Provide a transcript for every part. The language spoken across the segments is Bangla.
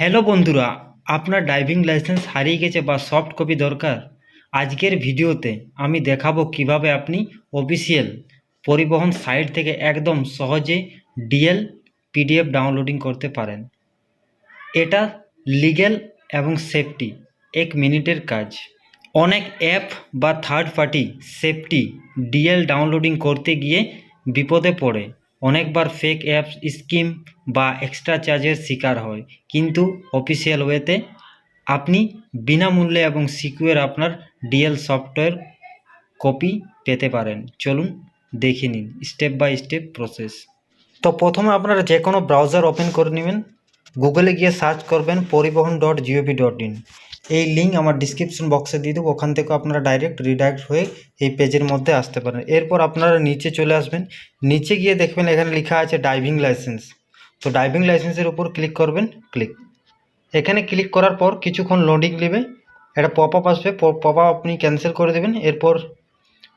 হ্যালো বন্ধুরা, আপনার ড্রাইভিং লাইসেন্স হারিয়ে গেছে বা সফট কপি দরকার? আজকের ভিডিওতে আমি দেখাবো কীভাবে আপনি অফিসিয়াল পরিবহন সাইট থেকে একদম সহজে ডিএল পিডিএফ ডাউনলোডিং করতে পারেন। এটা লিগ্যাল এবং সেফটি এক মিনিটের কাজ। অনেক অ্যাপ বা third party safety DL downloading করতে গিয়ে বিপদে পড়ে। অনেকবার ফেক অ্যাপস স্কিম বা এক্সট্রা চার্জের শিকার হয়। কিন্তু অফিসিয়াল ওয়েতে আপনি বিনামূল্যে এবং সিকিউর আপনার ডিএল সফটওয়্যার কপি পেতে পারেন। চলুন দেখে নিন স্টেপ বাই স্টেপ প্রসেস তো প্রথমে আপনারা যে কোনো ব্রাউজার ওপেন করে নেবেন। গুগলে গিয়ে সার্চ করবেন Parivahan dot gov dot in এই লিঙ্ক আমার ডিসক্রিপশন বক্সে দিয়ে দেবো, ওখান থেকে আপনারা ডাইরেক্ট রিডাইরেক্ট হয়ে এই পেজের মধ্যে আসতে পারেন। এরপর আপনারা নিচে চলে আসবেন, নিচে গিয়ে দেখবেন এখানে লেখা আছে ড্রাইভিং লাইসেন্স তো ড্রাইভিং লাইসেন্সের উপর ক্লিক করবেন ক্লিক এখানে ক্লিক করার পর কিছুক্ষণ লোডিং নেবে, একটা পপ আপ আসবে পপ আপ আপনি ক্যান্সেল করে দেবেন। এরপর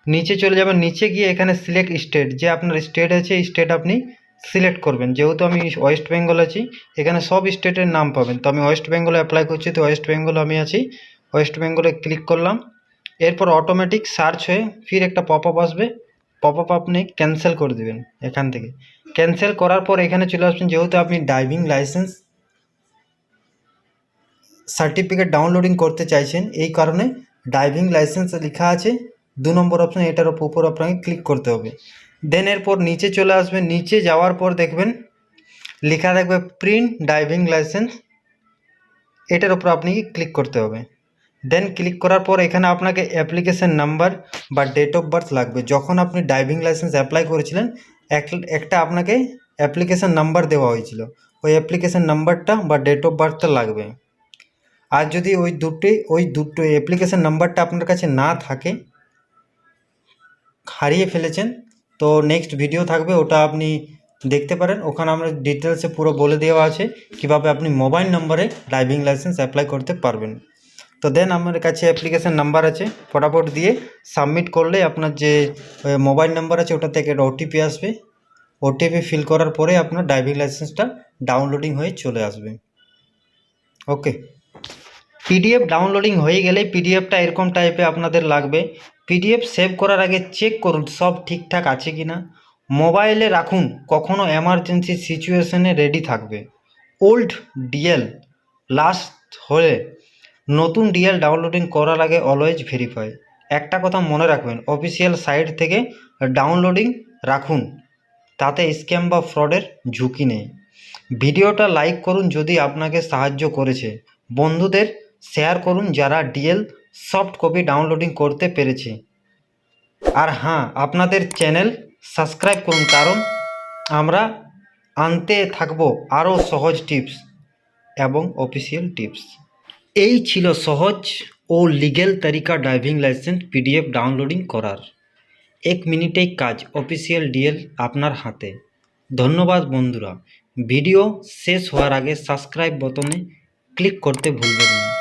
নিচে চলে যাবেন, নিচে গিয়ে এখানে সিলেক্ট স্টেট যে আপনার স্টেট আছে স্টেট আপনি সিলেক্ট করবেন। যেহেতু আমি ওয়েস্ট বেঙ্গল আছি, এখানে সব স্টেটের নাম পাবেন। তো আমি ওয়েস্ট বেঙ্গলে অ্যাপ্লাই করছি, তো ওয়েস্ট বেঙ্গল আমি আছি। ওয়েস্ট বেঙ্গলে ক্লিক করলাম। এরপর অটোমেটিক সার্চ হয়ে ফির একটা পপ আপ আসবে। পপ আপ আপনি ক্যান্সেল করে দেবেন এখান থেকে। ক্যান্সেল করার পর এখানে চলে আসবেন, যেহেতু আপনি ড্রাইভিং লাইসেন্স সার্টিফিকেট ডাউনলোডিং করতে চাইছেন, এই কারণে ড্রাইভিং লাইসেন্স লেখা আছে। দু নম্বর অপশন এটার উপর আপনাকে ক্লিক করতে হবে। দেন এরপর নিচে চলে আসবেন নিচে যাওয়ার পর দেখবেন লেখা থাকবে প্রিন্ট ড্রাইভিং লাইসেন্স এটার উপর আপনি ক্লিক করতে হবে। দেন ক্লিক করার পর এখানে আপনাকে অ্যাপ্লিকেশান নাম্বার বা ডেট অফ বার্থ লাগবে। যখন আপনি ড্রাইভিং লাইসেন্স অ্যাপ্লাই করেছিলেন, এক- একটা আপনাকে অ্যাপ্লিকেশান নাম্বার দেওয়া হয়েছিল। ওই অ্যাপ্লিকেশান নাম্বারটা বা ডেট অফ বার্থটা লাগবে। আর যদি ওই দুটোই ওই দুটো অ্যাপ্লিকেশান নাম্বারটা আপনার কাছে না থাকে, হারিয়ে ফেলেছেন তো নেক্সট ভিডিও থাকবে, ওটা আপনি দেখতে পারেন। ওখানে আমরা ডিটেলসে পুরো বলে দেওয়া আছে কীভাবে আপনি মোবাইল নম্বরে ড্রাইভিং লাইসেন্স অ্যাপ্লাই করতে পারবেন। তো দেন আমার কাছে অ্যাপ্লিকেশান নাম্বার আছে, ফটাফট দিয়ে সাবমিট করলে আপনার যে মোবাইল নাম্বার আছে, ওটা থেকে একটা ওটিপি আসবে। ওটিপি ফিল করার পরে আপনার ড্রাইভিং লাইসেন্সটা ডাউনলোডিং হয়ে চলে আসবে। ওকে পিডিএফ ডাউনলোডিং হয়ে গেলে পিডিএফটা এরকম টাইপে আপনাদের লাগবে। পিডিএফ সেভ করার আগে চেক করুন সব ঠিকঠাক আছে কি না মোবাইলে রাখুন, কখনো এমার্জেন্সি সিচুয়েশনে রেডি থাকবে। ওল্ড ডিএল লাস্ট হলে নতুন ডিএল ডাউনলোডিং করার আগে অলওয়েজ ভেরিফাই একটা কথা মনে রাখবেন অফিসিয়াল সাইট থেকে ডাউনলোডিং রাখুন, তাতে স্ক্যাম বা ফ্রডের ঝুঁকি নেই। ভিডিওটা লাইক করুন যদি আপনাকে সাহায্য করেছে। বন্ধুদের শেয়ার করুন যারা ডিএল সফট কপি ডাউনলোডিং করতে পেরেছি। আর হ্যাঁ আপনাদের চ্যানেল সাবস্ক্রাইব করুন, কারণ আমরা আনতে থাকব আরও সহজ টিপস এবং অফিসিয়াল টিপস। এই ছিল সহজ ও লিগেল তারিকা ড্রাইভিং লাইসেন্স পিডিএফ ডাউনলোডিং করার। এক মিনিটেই কাজ, অফিসিয়াল ডিএল আপনার হাতে। ধন্যবাদ বন্ধুরা। ভিডিও শেষ হওয়ার আগে সাবস্ক্রাইব বোতামে ক্লিক করতে ভুলবেন না।